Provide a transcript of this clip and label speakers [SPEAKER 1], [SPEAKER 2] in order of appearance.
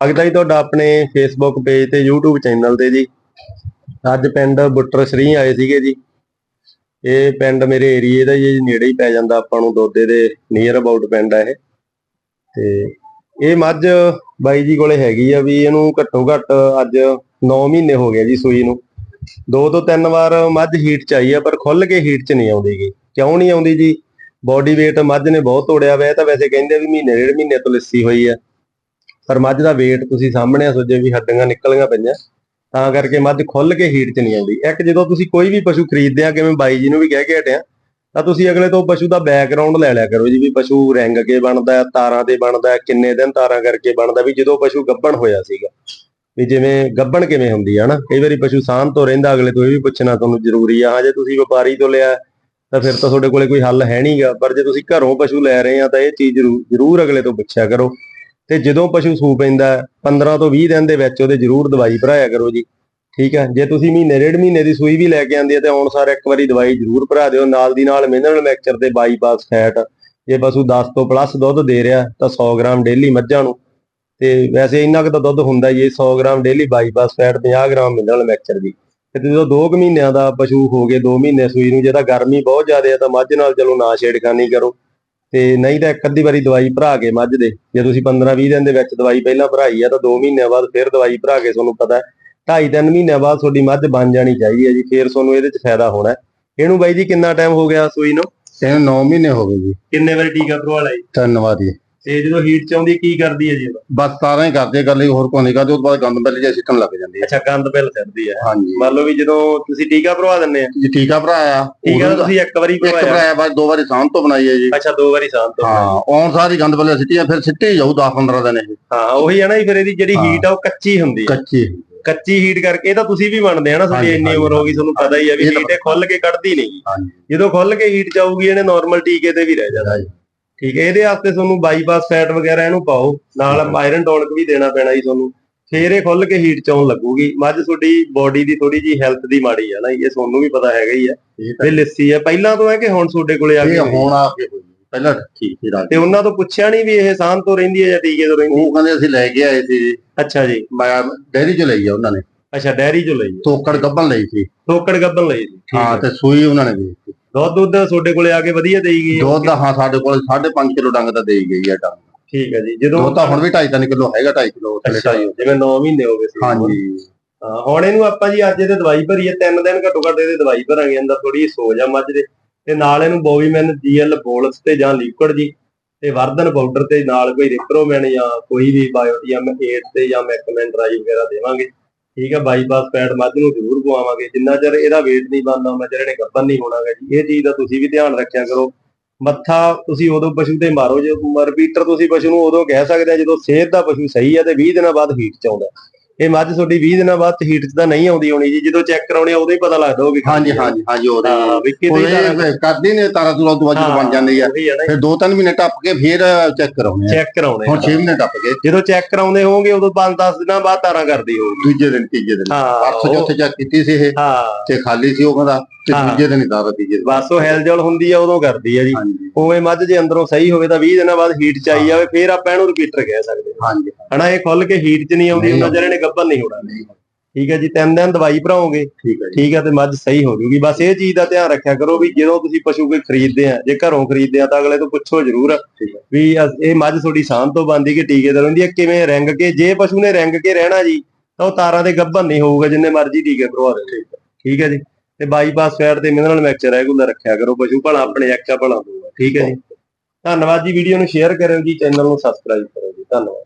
[SPEAKER 1] ਸਵਾਗਤ ਹੈ ਜੀ ਤੁਹਾਡਾ ਆਪਣੇ ਫੇਸਬੁੱਕ ਪੇਜ ਤੇ YouTube ਚੈਨਲ ਤੇ ਜੀ। ਅੱਜ ਪਿੰਡ ਬੁੱਟਰ ਸਰੀ ਆਏ ਸੀਗੇ ਜੀ। ਇਹ ਪਿੰਡ ਮੇਰੇ ਏਰੀਏ ਦਾ ਜੀ, ਨੇੜੇ ਹੀ ਪੈ ਜਾਂਦਾ ਆਪਾਂ ਨੂੰ ਦੋਦੇ ਦੇ ਨੀਅਰ ਅਬਾਊਟ ਪਿੰਡ ਹੈ ਇਹ। ਤੇ ਇਹ ਮੱਝ ਬਾਈ ਜੀ ਕੋਲੇ ਹੈਗੀ ਆ ਵੀ ਇਹਨੂੰ ਘੱਟੋ ਘੱਟ ਅੱਜ 9 ਮਹੀਨੇ ਹੋ ਗਏ ਜੀ ਸੂਈ ਨੂੰ। ਦੋ ਤੋਂ ਤਿੰਨ ਵਾਰ ਮੱਝ ਹੀਟ ਚ ਆਈ ਆ, ਪਰ ਖੁੱਲ ਕੇ ਹੀਟ ਚ ਨਹੀਂ ਆਉਂਦੀਗੀ ਕਿਉਂ ਨਹੀਂ ਆਉਂਦੀ ਜੀ? ਬੋਡੀ weight ਮੱਝ ਨੇ ਬਹੁਤ ਤੋੜਿਆ ਵੈ ਤਾਂ ਵੈਸੇ ਕਹਿੰਦੇ ਵੀ ਮਹੀਨੇ, ਡੇਢ ਮਹੀਨੇ ਤੋਂ ਲਿੱਸੀ ਹੋਈ ਆ। ਪਰ ਮੱਝ ਦਾ weight ਤੁਸੀਂ ਸਾਹਮਣੇ ਆ ਸੋਜੇ ਵੀ ਹੱਡੀਆਂ ਨਿਕਲੀਆਂ ਪਈਆਂ। ਤਾਂ ਕਰਕੇ ਮੱਝ ਖੁੱਲ ਕੇ ਹੀਟ 'ਚ ਨਹੀਂ ਆਉਂਦੀ। ਇੱਕ ਜਦੋਂ ਤੁਸੀਂ ਕੋਈ ਵੀ ਪਸ਼ੂ ਖਰੀਦਦੇ ਆ, ਕਿਵੇਂ ਬਾਈ ਜੀ ਨੂੰ ਵੀ ਕਹਿ ਕੇ ਹਟਿਆ ਤਾਂ ਤੁਸੀਂ ਅਗਲੇ ਤੋਂ ਪਸ਼ੂ ਦਾ ਬੈਕਗ੍ਰਾਉਂਡ ਲੈ ਲਿਆ ਕਰੋ ਜੀ ਵੀ ਪਸ਼ੂ ਰੰਗ ਕੇ ਬਣਦਾ ਤਾਰਾਂ ਤੇ ਬਣਦਾ ਕਿੰਨੇ ਦਿਨ ਤਾਰਾਂ ਕਰਕੇ ਬਣਦਾ ਵੀ ਜਦੋਂ ਪਸ਼ੂ ਗੱਭਣ ਹੋਇਆ ਸੀਗਾ। ਵੀ ਜਿਵੇਂ ਗੱਭਣ ਕਿਵੇਂ ਹੁੰਦੀ ਆ ਨਾ ਕਈ ਵਾਰੀ ਪਸ਼ੂ ਸਾਂਭ ਤੋਂ ਰਹਿੰਦਾ, ਅਗਲੇ ਤੋਂ ਇਹ ਵੀ ਪੁੱਛਣਾ ਤੁਹਾਨੂੰ ਜ਼ਰੂਰੀ ਆ, ਹਾਂ, ਜੇ ਤੁਸੀਂ ਵਪਾਰੀ ਤੋਂ ਲਿਆ, ਤਾਂ ਫਿਰ ਤਾਂ ਤੁਹਾਡੇ ਕੋਲੇ ਕੋਈ ਹੱਲ ਹੈ ਨਹੀਂਗਾ ਪਰ ਜੇ ਤੁਸੀਂ ਘਰੋਂ ਪਸ਼ੂ ਲੈ ਰਹੇ ਆ, ਤਾਂ ਇਹ ਚੀਜ਼ ਜ਼ਰੂਰ ਅਗਲੇ ਤੋਂ ਪੁੱਛਿਆ ਕਰੋ। ਤੇ ਜਦੋਂ ਪਸ਼ੂ ਸੂ ਪੈਂਦਾ ਹੈ, 15 ਤੋਂ 20 ਦਿਨ ਦੇ ਵਿੱਚ ਉਹਦੇ ਜ਼ਰੂਰ ਦਵਾਈ ਭਰਾਇਆ ਕਰੋ ਜੀ। ਠੀਕ ਹੈ? ਜੇ ਤੁਸੀਂ ਮਹੀਨੇ ਡੇਢ ਮਹੀਨੇ ਦੀ ਸੂਈ ਵੀ ਲੈ ਕੇ ਆਂਦੇ ਆ ਤੇ ਆਉਣ ਸਾਰ ਇੱਕ ਵਾਰੀ ਦਵਾਈ ਜ਼ਰੂਰ ਭਰਾ ਦਿਓ। ਨਾਲ ਦੀ ਨਾਲ ਮਿਨਰਲ ਮਿਕਸਚਰ ਤੇ ਬਾਈਪਾਸ ਫੈਟ ਜੇ ਪਸ਼ੂ 10 ਤੋਂ ਪਲੱਸ ਦੁੱਧ ਦੇ ਰਿਹਾ ਤਾਂ 100 ਗ੍ਰਾਮ ਡੇਲੀ ਮੱਝਾਂ ਨੂੰ। ਤੇ ਵੈਸੇ ਇੰਨਾ ਕੁ ਤਾਂ ਦੁੱਧ ਹੁੰਦਾ ਹੀ ਹੈ 100 gram daily bypass fat 50 gram mineral mixture ਦੀ ਤੇ ਜਦੋਂ 2 ਮਹੀਨਿਆਂ ਦਾ ਪਸ਼ੂ ਹੋ ਗਏ 2 ਮਹੀਨੇ ਸੂਈ ਨੂੰ ਜੇ ਤਾਂ ਗਰਮੀ ਬਹੁਤ ਜ਼ਿਆਦਾ ਹੈ ਤਾਂ ਮੱਝ ਨਾਲ ਚਲੋ ਨਾ ਛੇੜਖਾਨੀ ਕਰੋ। ਤੇ ਨਹੀਂ ਤਾਂ ਇੱਕ ਅੱਧੀ ਵਾਰੀ ਦਵਾਈ ਭਰਾ ਕੇ ਮੱਝ ਦੇ। ਜੇ ਤੁਸੀਂ 15-20 ਦਿਨ ਦੇ ਵਿੱਚ ਦਵਾਈ ਪਹਿਲਾਂ ਭਰਾਈ ਆ ਤਾਂ 2 ਮਹੀਨਿਆਂ ਬਾਅਦ ਫਿਰ ਦਵਾਈ ਭਰਾ ਕੇ ਤੁਹਾਨੂੰ ਪਤਾ ਢਾਈ ਤਿੰਨ ਮਹੀਨਿਆਂ ਬਾਅਦ ਤੁਹਾਡੀ ਮੱਝ ਬਣ ਜਾਣੀ ਚਾਹੀਦੀ ਹੈ ਜੀ ਫਿਰ ਤੁਹਾਨੂੰ ਇਹਦੇ 'ਚ ਫਾਇਦਾ ਹੋਣਾ ਹੈ। ਇਹਨੂੰ ਬਾਈ ਜੀ ਕਿੰਨਾ ਟਾਈਮ ਹੋ ਗਿਆ ਸੂਈ ਨੂੰ?
[SPEAKER 2] ਇਹਨੂੰ 9 ਮਹੀਨੇ ਹੋ ਗਏ ਜੀ।
[SPEAKER 1] ਕਿੰਨੇ ਵਾਰੀ ਟੀਕਾ ਭਰਵਾ ਲਿਆ ਜੀ?
[SPEAKER 2] ਧੰਨਵਾਦ ਜੀ
[SPEAKER 1] ਤੇ ਜਦੋਂ ਹੀਟ ਚ ਆਉਂਦੀ ਕੀ ਕਰਦੀ ਹੈ ਜੀ ਉਹ?
[SPEAKER 2] ਬਸ ਤਾਰਾਂ ਹੀ ਕਰਦੇ ਗੱਲ ਹੀ ਹੋਰ ਕੋਈ ਨਹੀਂ ਕਰਦੇ ਉਹ ਤੋਂ ਬਾਅਦ ਗੰਦ ਮਿਲ ਜੇ ਸਿੱਟਣ ਲੱਗ ਜਾਂਦੀ ਹੈ।
[SPEAKER 1] ਅੱਛਾ ਗੰਦ ਬਿੱਲ ਸਿੱਟਦੀ ਹੈ।
[SPEAKER 2] ਹਾਂਜੀ।
[SPEAKER 1] ਮੰਨ ਲਓ ਵੀ ਜਦੋਂ ਤੁਸੀਂ ਟੀਕਾ ਭਰਵਾ ਦਿੰਦੇ ਆ।
[SPEAKER 2] ਜੀ ਠੀਕ ਆ ਭਰਾ ਆ
[SPEAKER 1] ਟੀਕਾ ਤਾਂ ਤੁਸੀਂ ਇੱਕ ਵਾਰੀ
[SPEAKER 2] ਇੱਕ
[SPEAKER 1] ਭਰਵਾਇਆ।
[SPEAKER 2] ਭਰਾ ਬਾਅਦ ਦੋ ਵਾਰੀ ਸਾਂਭ ਤੋਂ ਬਣਾਈ ਹੈ ਜੀ।
[SPEAKER 1] ਅੱਛਾ ਦੋ ਵਾਰੀ ਸਾਲ ਤੋਂ
[SPEAKER 2] ਹਾਂ ਆਉਣ ਸਾਰੀ ਗੰਦ ਮਿਲ ਸਿੱਟੀਆਂ ਫਿਰ ਸਿੱਟੀ ਜਾਊ 10 15 ਦਿਨ ਇਹ।
[SPEAKER 1] ਹਾਂ ਉਹੀ ਹੈ ਨਾ ਜੀ ਫਿਰ ਇਹਦੀ ਜਿਹੜੀ। ਹੀਟ ਆ ਉਹ ਕੱਚੀ ਹੁੰਦੀ ਹੈ।
[SPEAKER 2] ਕੱਚੀ।
[SPEAKER 1] ਕੱਚੀ ਹੀਟ ਕਰਕੇ ਇਹ ਤਾਂ ਤੁਸੀਂ ਵੀ ਮੰਨਦੇ ਆ ਨਾ ਤੁਹਾਡੀ ਇੰਨੀ ਉਮਰ ਹੋ ਗਈ ਤੁਹਾਨੂੰ ਪਤਾ ਹੀ ਹੈ ਵੀ
[SPEAKER 2] ਇਹ
[SPEAKER 1] ਹੀਟ ਇਹ ਖੁੱਲ ਕੇ ਕੱਢਦੀ ਨਹੀਂ। ਜਦੋਂ ਖੁੱਲ ਕੇ ਹੀਟ ਚ ਆਊਗੀ ਇਹਨੇ ਨਾਰਮਲ ਟੀਕੇ ਤੇ ਵੀ ਰਹਿ ਜਾਣਾ। ਠੀਕ ਹੈ ਇਹਦੇ ਵਾਸਤੇ ਤੁਹਾਨੂੰ ਬਾਈਪਾਸ ਫੈਟ ਵਗੈਰਾ ਇਹਨੂੰ ਪਾਓ ਨਾਲ ਆਇਰਨ ਟੌਨਿਕ ਵੀ ਦੇਣਾ ਪੈਣਾ ਜੀ ਤੁਹਾਨੂੰ। ਫੇਰ ਇਹ ਖੁੱਲ ਕੇ ਹੀਟ ਚ ਆਉਣ ਲੱਗੂਗੀ। ਮੱਝ ਤੁਹਾਡੀ ਬੋਡੀ ਦੀ ਥੋੜੀ ਜੀ ਹੈਲਥ ਦੀ ਮਾੜੀ ਆ ਨਾ ਇਹ ਤੁਹਾਨੂੰ ਵੀ ਪਤਾ ਹੈਗਾ ਹੀ ਆ।
[SPEAKER 2] ਇਹ ਤਾਂ
[SPEAKER 1] ਵੀ ਲਿੱਸੀ ਆ। ਪਹਿਲਾਂ ਤੋਂ ਹੈ ਕਿ ਹੁਣ ਤੁਹਾਡੇ ਕੋਲੇ ਆ
[SPEAKER 2] ਇਹ
[SPEAKER 1] ਗਈ?
[SPEAKER 2] ਹੁਣ ਆ ਕੇ ਹੋਈ ਪਹਿਲਾਂ ਠੀਕ ਸੀ ਰਾਜ
[SPEAKER 1] ਤੇ ਉਹਨਾਂ ਤੋਂ ਪੁੱਛਿਆ ਨਹੀਂ ਵੀ ਇਹ ਸਾਂਭ ਤੋਂ ਰਹਿੰਦੀ ਹੈ ਜਾਂ ਟੀਕੇ ਤੋਂ ਰਹਿੰਦੀ
[SPEAKER 2] ਉਹ ਕਹਿੰਦੇ ਅਸੀਂ ਲੈ ਕੇ ਆਏ ਸੀ।
[SPEAKER 1] ਅੱਛਾ ਜੀ।
[SPEAKER 2] ਮੈਂ ਡੈਰੀ ਚ ਲਈ ਆ ਉਹਨਾਂ ਨੇ।
[SPEAKER 1] ਅੱਛਾ ਡੈਰੀ ਚੋਂ ਲਈ ਹੈ।
[SPEAKER 2] ਤੋਕੜ ਗੱਬਨ ਲਈ ਸੀ।
[SPEAKER 1] ਟੋਕੜ ਗੱਬਨ ਲਈ ਸੀ।
[SPEAKER 2] ਹਾਂ
[SPEAKER 1] ਹੈ
[SPEAKER 2] ਤੇ ਸੂਈ ਉਹਨਾਂ ਨੇ ਵੀ
[SPEAKER 1] ਦੁੱਧ ਦੁੱਧ ਤੁਹਾਡੇ ਕੋਲੇ ਆ ਕੇ ਵਧੀਆ ਦੇਈ ਗਈ ਹੈ?
[SPEAKER 2] ਦੁੱਧ ਹਾਂ ਸਾਡੇ ਕੋਲ 5.5 ਕਿਲੋ ਡੰਗ ਦਾ ਦੇਈ ਗਈ ਹੈ ਡੰਗ।
[SPEAKER 1] ਠੀਕ ਹੈ ਜੀ ਜਦੋਂ
[SPEAKER 2] ਦੁੱਧ ਤਾਂ ਹੁਣ ਵੀ 2.5 ਕਿਲੋ ਹੈਗਾ 2.5 ਕਿਲੋ ਥੱਲੇ
[SPEAKER 1] ਅੱਛਾ,
[SPEAKER 2] 2.5
[SPEAKER 1] ਜਿਵੇਂ 9 ਮਹੀਨੇ ਹੋ ਗਏ ਸੀ।
[SPEAKER 2] ਹਾਂਜੀ।
[SPEAKER 1] ਹਾਂ, ਹੁਣ ਇਹਨੂੰ ਆਪਾਂ ਜੀ ਅੱਜ ਇਹਦੇ ਦਵਾਈ ਭਰੀ ਹੈ ਤਿੰਨ ਦਿਨ ਘੱਟੋ ਘੱਟ ਇਹਦੇ ਦਵਾਈ ਭਰਾਂਗੇ ਅੰਦਰ ਥੋੜੀ ਸੋਜ ਆ ਮੱਝ ਦੇ। ਤੇ ਨਾਲ ਇਹਨੂੰ ਬੋਵੀਮੈਨ ਜੀਐਲ ਬੋਲਸ ਤੇ ਜਾਂ ਲਿਕੁਇਡ ਜੀ ਤੇ ਵਰਦਨ ਪਾਊਡਰ ਤੇ ਨਾਲ ਕੋਈ ਰਿਪਰੋਮੈਨ ਜਾਂ ਕੋਈ ਵੀ ਬਾਇਓਟੀਐਮ 8 ਤੇ ਜਾਂ ਮੈਕਮੈਨ ਡਰਾਈ ਵਗੈਰਾ ਦੇਵਾਂਗੇ। ਠੀਕ ਹੈ ਬਾਈਪਾਸ ਪੈਡ ਮੱਝ ਨੂੰ ਜ਼ਰੂਰ ਪਵਾਵਾਂਗੇ। ਜਿੰਨਾ ਚਿਰ ਇਹਦਾ weight ਨਹੀਂ ਬਣਦਾ ਉਹਨਾਂ ਚਿਰ ਇਹਨੇ ਗੱਭਣ ਨਹੀਂ ਹੋਣਾਗਾ ਜੀ। ਇਹ ਚੀਜ਼ ਦਾ ਤੁਸੀਂ ਵੀ ਧਿਆਨ ਰੱਖਿਆ ਕਰੋ। ਮੱਥਾ ਤੁਸੀਂ ਉਦੋਂ ਪਸ਼ੂ ਤੇ ਮਾਰੋ, ਜੇ ਰਿਪੀਟਰ ਤੁਸੀਂ ਪਸ਼ੂ ਨੂੰ ਉਦੋਂ ਕਹਿ ਸਕਦੇ ਆ ਜਦੋਂ ਸਿਹਤ ਦਾ ਪਸ਼ੂ ਸਹੀ ਹੈ ਤੇ 20 ਦਿਨਾਂ ਬਾਅਦ ਹੀਟ ਚ ਆਉਂਦਾ। ਇਹ ਮੱਝ ਤੁਹਾਡੀ 20 ਦਿਨਾਂ ਬਾਅਦ ਹੀਟ ਚ ਤਾਂ ਨਹੀਂ ਆਉਂਦੀ ਹੋਣੀ ਜੀ ਜਦੋਂ ਚੈੱਕ ਕਰਾਉਣੇ ਆ ਉਦੋਂ ਹੀ ਪਤਾ ਲੱਗਦਾ ਹੋਵੇ
[SPEAKER 2] ਹਾਂਜੀ ਹਾਂਜੀ ਹਾਂਜੀ ਉਹਦੇ
[SPEAKER 1] ਵੀ ਕਿਤੇ
[SPEAKER 2] ਕਰਦੀ ਨੇ ਤਾਰਾ ਤੁਰਾ ਤੋਂ ਬਾਅਦ ਬਣ ਜਾਂਦੀ ਆ ਫਿਰ 2-3 ਮਹੀਨੇ ਟੱਪ ਕੇ ਫਿਰ ਚੈੱਕ ਕਰਾਉਣੇ ਆ।
[SPEAKER 1] ਚੈੱਕ ਕਰਾਉਣੇ
[SPEAKER 2] ਹੁਣ 6 ਮਹੀਨੇ ਟੱਪ ਗਏ।
[SPEAKER 1] ਜਦੋਂ ਚੈੱਕ ਕਰਾਉਂਦੇ ਹੋਵੋਗੇ ਉਦੋਂ 5-10 ਦਿਨਾਂ ਬਾਅਦ ਤਾਰਾਂ ਕਰਦੀ ਹੋਊਗੀ
[SPEAKER 2] ਦੂਜੇ ਦਿਨ ਤੀਜੇ ਦਿਨ।
[SPEAKER 1] ਹਾਂ
[SPEAKER 2] ਪਰਸੋਂ ਚੌਥੇ ਚੈੱਕ ਕੀਤੀ ਸੀ ਇਹ
[SPEAKER 1] ਹਾਂ।
[SPEAKER 2] ਤੇ ਖਾਲੀ ਸੀ ਉਹ ਕਹਿੰਦਾ ਤੇ
[SPEAKER 1] ਹਾਂ।
[SPEAKER 2] ਦੂਜੇ ਦਿਨ ਹੀ ਤਾਰਾ ਤੀਜੇ ਦਿਨ।
[SPEAKER 1] ਬਸ ਉਹ ਹੈਲਜਲ ਹੁੰਦੀ ਆ ਉਦੋਂ ਕਰਦੀ ਆ ਜੀ।
[SPEAKER 2] ਹਾਂਜੀ।
[SPEAKER 1] ਉਵੇਂ ਮੱਝ ਜੇ ਅੰਦਰੋਂ ਸਹੀ ਹੋਵੇ ਤਾਂ 20 ਦਿਨਾਂ ਬਾਅਦ ਹੀਟ ਚ ਆਈ ਜਾਵੇ ਫਿਰ ਆਪਾਂ ਇਹਨੂੰ ਰਿਪੀਟਰ ਕਹਿ ਸਕਦੇ ਹਾਂ।
[SPEAKER 2] ਹਾਂਜੀ।
[SPEAKER 1] ਹਨਾ ਇਹ ਖੁੱਲ ਕੇ ਹੀਟ ਚ ਨਹੀਂ ਆਉਂਦੀ
[SPEAKER 2] ਨਹੀਂ
[SPEAKER 1] ਉਹਨਾਂ ਜਿਹੜੇ ਨੇ ਗੱਭਣ ਨਹੀਂ ਹੋਣਾ। ਠੀਕ ਹੈ ਜੀ ਤਿੰਨ ਦਿਨ ਦਵਾਈ ਭਰਾਓਗੇ
[SPEAKER 2] ਠੀਕ ਹੈ ਜੀ।
[SPEAKER 1] ਠੀਕ ਹੈ ਤੇ ਮੱਝ ਸਹੀ ਹੋ ਜੂਗੀ। ਬਸ ਇਹ ਚੀਜ਼ ਦਾ ਧਿਆਨ ਰੱਖਿਆ ਕਰੋ ਵੀ ਜਦੋਂ ਤੁਸੀਂ ਪਸ਼ੂ ਕੋਈ ਖਰੀਦਦੇ ਆ ਜੇ ਘਰੋਂ ਖਰੀਦਦੇ ਆ ਤਾਂ ਅਗਲੇ ਤੋਂ ਪੁੱਛੋ ਜ਼ਰੂਰ
[SPEAKER 2] ਠੀਕ ਹੈ।
[SPEAKER 1] ਵੀ ਅਸ- ਇਹ ਮੱਝ ਤੁਹਾਡੀ ਸਾਂਭ ਤੋਂ ਬੰਦੀ ਕਿ ਟੀਕੇ ਤੋਂ ਰਹਿੰਦੀ ਹੈ ਕਿਵੇਂ ਰੰਗ ਕੇ ਜੇ ਪਸ਼ੂ ਨੇ ਰੰਗ ਕੇ ਰਹਿਣਾ ਜੀ ਤਾਂ ਉਹ ਤਾਰਾਂ ਦੇ ਗੱਭਣ ਨਹੀਂ ਹੋਊਗਾ ਜਿੰਨੇ ਮਰਜ਼ੀ ਟੀਕੇ ਭਰਵਾ ਦੇ ਠੀਕ ਹੈ ਜੀ। ਤੇ ਬਾਈਪਾਸ ਫੈਟ ਤੇ ਮਿਨਰਲ ਮਿਕਸਚਰ ਰੈਗੂਲਰ ਰੱਖਿਆ ਕਰੋ, ਪਸ਼ੂ ਭਲਾ ਆਪਣੇ ਅੱਖਾਂ ਭਲਾ ਹੋਊਗਾ, ਠੀਕ ਹੈ ਜੀ। ਧੰਨਵਾਦ ਜੀ ਵੀਡੀਓ ਨੂੰ ਸ਼ੇਅਰ ਕਰਿਓ ਜੀ ਚੈਨਲ ਨੂੰ ਸਬਸਕ੍ਰਾਈਬ ਕਰੋ ਜੀ, ਧੰਨਵਾਦ।